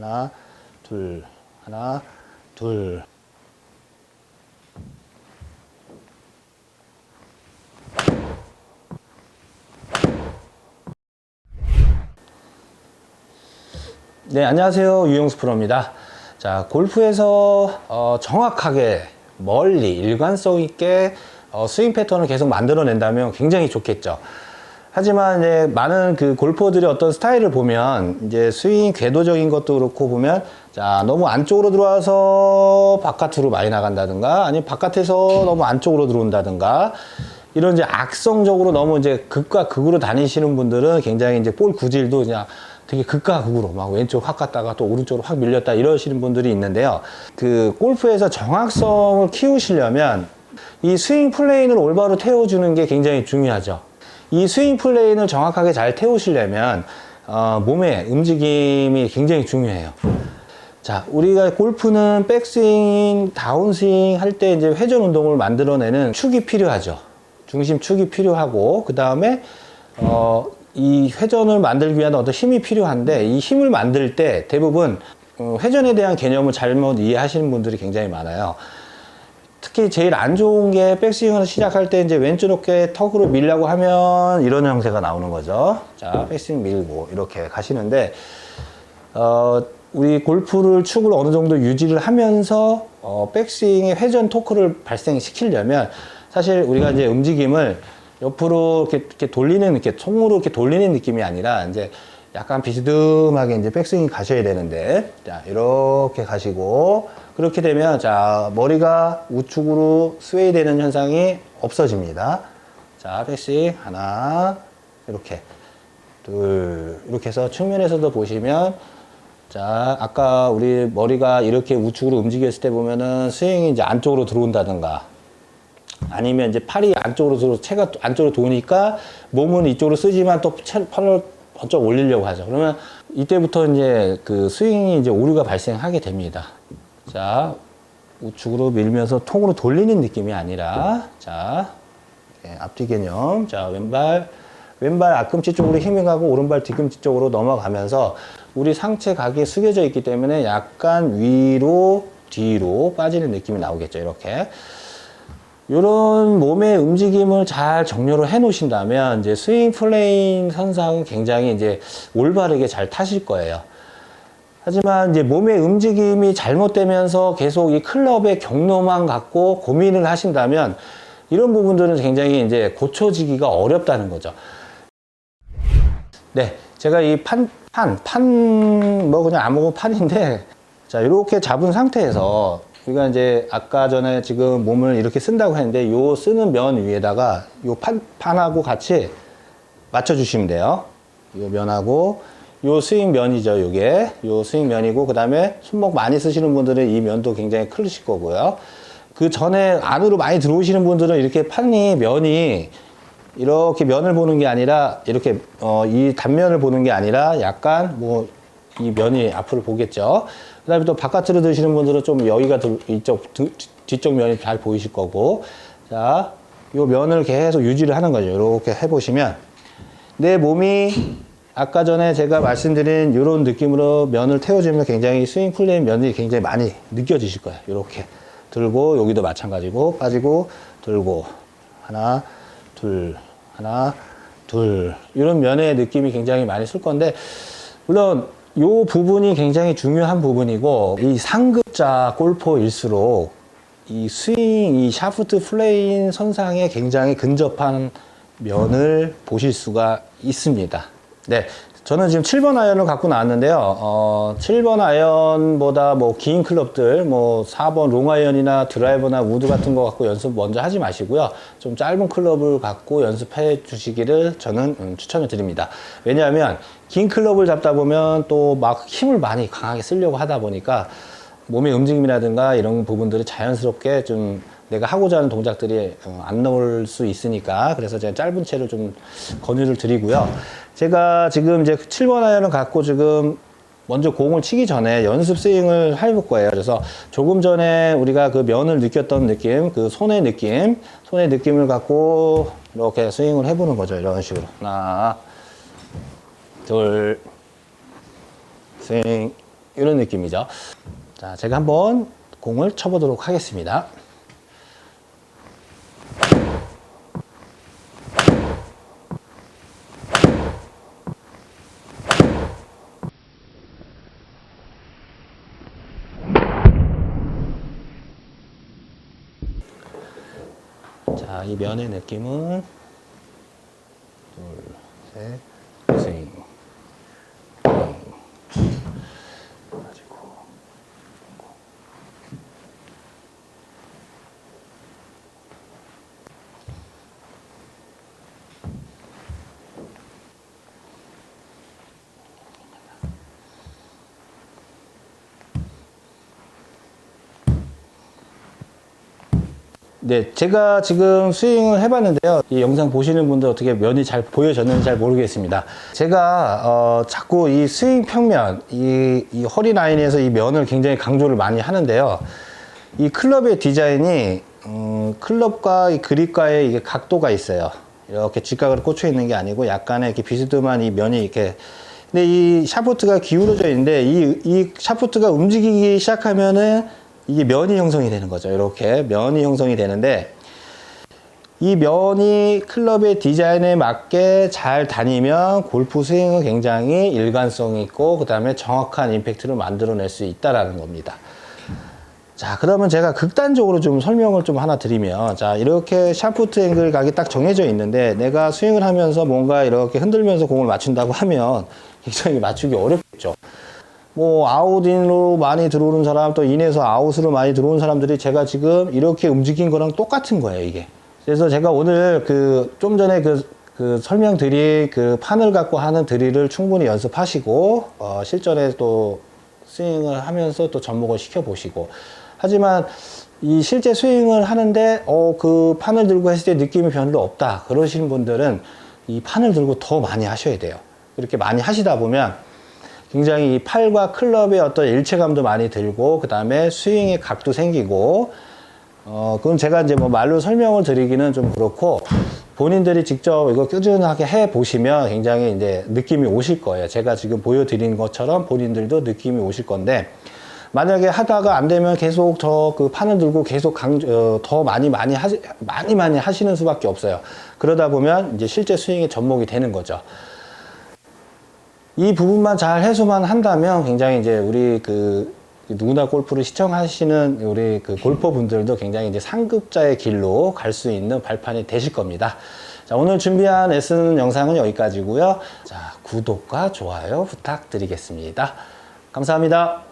하나, 둘, 하나, 둘. 네, 안녕하세요. 유용수 프로입니다. 자, 골프에서 어, 정확하게 멀리 일관성 있게 어, 스윙 패턴을 계속 만들어낸다면 굉장히 좋겠죠. 하지만 이제 많은 그 골퍼들의 어떤 스타일을 보면 이제 스윙 궤도적인 것도 그렇고 보면 자 너무 안쪽으로 들어와서 바깥으로 많이 나간다든가 아니면 바깥에서 너무 안쪽으로 들어온다든가 이런 이제 악성적으로 너무 이제 극과 극으로 다니시는 분들은 굉장히 이제 볼 구질도 그냥 되게 극과 극으로 막 왼쪽 확 갔다가 또 오른쪽으로 확 밀렸다 이러시는 분들이 있는데요. 그 골프에서 정확성을 키우시려면 이 스윙 플레인을 올바로 태워주는 게 굉장히 중요하죠. 이 스윙 플레인을 정확하게 잘 태우시려면 어, 몸의 움직임이 굉장히 중요해요. 자, 우리가 골프는 백스윙, 다운스윙 할 때 이제 회전 운동을 만들어내는 축이 필요하죠. 중심 축이 필요하고 그 다음에 어, 이 회전을 만들기 위한 어떤 힘이 필요한데 이 힘을 만들 때 대부분 어, 회전에 대한 개념을 잘못 이해하시는 분들이 굉장히 많아요. 특히 제일 안 좋은 게 백스윙을 시작할 때 이제 왼쪽 어깨 턱으로 밀려고 하면 이런 형태가 나오는 거죠. 자, 백스윙 밀고 이렇게 가시는데 어, 우리 골프를 축을 어느 정도 유지를 하면서 어, 백스윙의 회전 토크를 발생시키려면 사실 우리가 이제 움직임을 옆으로 이렇게, 이렇게 돌리는 이렇게 총으로 이렇게 돌리는 느낌이 아니라 이제 약간 비스듬하게 이제 백스윙이 가셔야 되는데 자 이렇게 가시고 그렇게 되면 자 머리가 우측으로 스웨이 되는 현상이 없어집니다. 자 백스윙 하나 이렇게 둘 이렇게 해서 측면에서도 보시면 자 아까 우리 머리가 이렇게 우측으로 움직였을 때 보면은 스윙이 이제 안쪽으로 들어온다든가 아니면 이제 팔이 안쪽으로 들어 체가 안쪽으로 도니까 몸은 이쪽으로 쓰지만 또 채- 팔을 번쩍 올리려고 하죠. 그러면 이때부터 이제 그 스윙이 이제 오류가 발생하게 됩니다. 자 우측으로 밀면서 통으로 돌리는 느낌이 아니라 자 예, 앞뒤 개념 자 왼발 왼발 앞꿈치 쪽으로 힘이 가고 오른발 뒤꿈치 쪽으로 넘어가면서 우리 상체 각이 숙여져 있기 때문에 약간 위로 뒤로 빠지는 느낌이 나오겠죠 이렇게 이런 몸의 움직임을 잘 정렬을 해 놓으신다면 이제 스윙 플레인 선상은 굉장히 이제 올바르게 잘 타실 거예요. 하지만 이제 몸의 움직임이 잘못되면서 계속 이 클럽의 경로만 갖고 고민을 하신다면 이런 부분들은 굉장히 이제 고쳐지기가 어렵다는 거죠. 네, 제가 이 판, 판, 판, 뭐 그냥 아무 판인데, 자, 이렇게 잡은 상태에서 우리가 이제 아까 전에 지금 몸을 이렇게 쓴다고 했는데, 요 쓰는 면 위에다가 요 판, 판하고 같이 맞춰주시면 돼요. 요 면하고, 요 스윙 면이죠, 요게. 요 스윙 면이고, 그 다음에 손목 많이 쓰시는 분들은 이 면도 굉장히 클으실 거고요. 그 전에 안으로 많이 들어오시는 분들은 이렇게 판이, 면이 이렇게 면을 보는 게 아니라 이렇게 어, 이 단면을 보는 게 아니라 약간 뭐 이 면이 앞으로 보겠죠. 그다음에 또 바깥으로 드시는 분들은 좀 여기가 들- 이쪽 등- 뒤쪽 면이 잘 보이실 거고 자, 요 면을 계속 유지를 하는 거죠. 이렇게 해보시면 내 몸이 아까 전에 제가 말씀드린 이런 느낌으로 면을 태워주면 굉장히 스윙 플레이 면이 굉장히 많이 느껴지실 거예요. 이렇게 들고 여기도 마찬가지고 빠지고 들고 하나 둘 하나 둘 이런 면의 느낌이 굉장히 많이 쓸 건데 물론 이 부분이 굉장히 중요한 부분이고 이 상급자 골퍼일수록 이 스윙, 이 샤프트 플레인 선상에 굉장히 근접한 면을 보실 수가 있습니다. 네. 저는 지금 7번 아이언을 갖고 나왔는데요. 어, 7번 아이언보다 뭐 긴 클럽들, 뭐 4번 롱 아이언이나 드라이버나 우드 같은 거 갖고 연습 먼저 하지 마시고요. 좀 짧은 클럽을 갖고 연습해 주시기를 저는 음, 추천을 드립니다. 왜냐하면 긴 클럽을 잡다 보면 또 막 힘을 많이 강하게 쓰려고 하다 보니까 몸의 움직임이라든가 이런 부분들이 자연스럽게 좀 내가 하고자 하는 동작들이 어, 안 나올 수 있으니까 그래서 제가 짧은 채를 좀 권유를 드리고요. 제가 지금 이제 7번 아이언을 갖고 지금 먼저 공을 치기 전에 연습 스윙을 해볼 거예요. 그래서 조금 전에 우리가 그 면을 느꼈던 느낌, 그 손의 느낌, 손의 느낌을 갖고 이렇게 스윙을 해보는 거죠. 이런 식으로. 하나, 둘, 스윙, 이런 느낌이죠. 자, 제가 한번 공을 쳐보도록 하겠습니다. 자, 이 면의 느낌은 둘, 셋, 스윙. 가지고 네, 제가 지금 스윙을 해봤는데요. 이 영상 보시는 분들 어떻게 면이 잘 보여졌는지 잘 모르겠습니다. 제가 어, 자꾸 이 스윙 평면, 이, 이 허리 라인에서 이 면을 굉장히 강조를 많이 하는데요. 이 클럽의 디자인이 음, 클럽과 이 그립과의 이게 각도가 있어요. 이렇게 직각으로 꽂혀 있는 게 아니고 약간의 이렇게 비스듬한 이 면이 이렇게 근데 이 샤프트가 기울어져 있는데 이, 이 샤프트가 움직이기 시작하면은 이게 면이 형성이 되는 거죠. 이렇게 면이 형성이 되는데 이 면이 클럽의 디자인에 맞게 잘 다니면 골프 스윙은 굉장히 일관성 있고 그 다음에 정확한 임팩트를 만들어낼 수 있다라는 겁니다. 자, 그러면 제가 극단적으로 좀 설명을 좀 하나 드리면, 자, 이렇게 샤프트 앵글 각이 딱 정해져 있는데, 내가 스윙을 하면서 뭔가 이렇게 흔들면서 공을 맞춘다고 하면 굉장히 맞추기 어렵겠죠. 뭐, 아웃인으로 많이 들어오는 사람, 또 인에서 아웃으로 많이 들어오는 사람들이 제가 지금 이렇게 움직인 거랑 똑같은 거예요, 이게. 그래서 제가 오늘 그, 좀 전에 그, 그 설명드릴 그 판을 갖고 하는 드릴을 충분히 연습하시고, 어, 실전에 또 스윙을 하면서 또 접목을 시켜 보시고, 하지만 이 실제 스윙을 하는데 어 그 판을 들고 했을 때 느낌이 별로 없다 그러시는 분들은 이 판을 들고 더 많이 하셔야 돼요 이렇게 많이 하시다 보면 굉장히 이 팔과 클럽의 어떤 일체감도 많이 들고 그 다음에 스윙의 각도 생기고 어 그건 제가 이제 뭐 말로 설명을 드리기는 좀 그렇고 본인들이 직접 이거 꾸준하게 해 보시면 굉장히 이제 느낌이 오실 거예요 제가 지금 보여드린 것처럼 본인들도 느낌이 오실 건데 만약에 하다가 안 되면 계속 저 그 판을 들고 계속 강, 어, 더 많이 많이 하시, 많이 많이 하시는 수밖에 없어요. 그러다 보면 이제 실제 스윙에 접목이 되는 거죠. 이 부분만 잘 해소만 한다면 굉장히 이제 우리 그 누구나 골프를 시청하시는 우리 그 골퍼 분들도 굉장히 이제 상급자의 길로 갈 수 있는 발판이 되실 겁니다. 자, 오늘 준비한 레슨 영상은 여기까지고요. 자, 구독과 좋아요 부탁드리겠습니다. 감사합니다.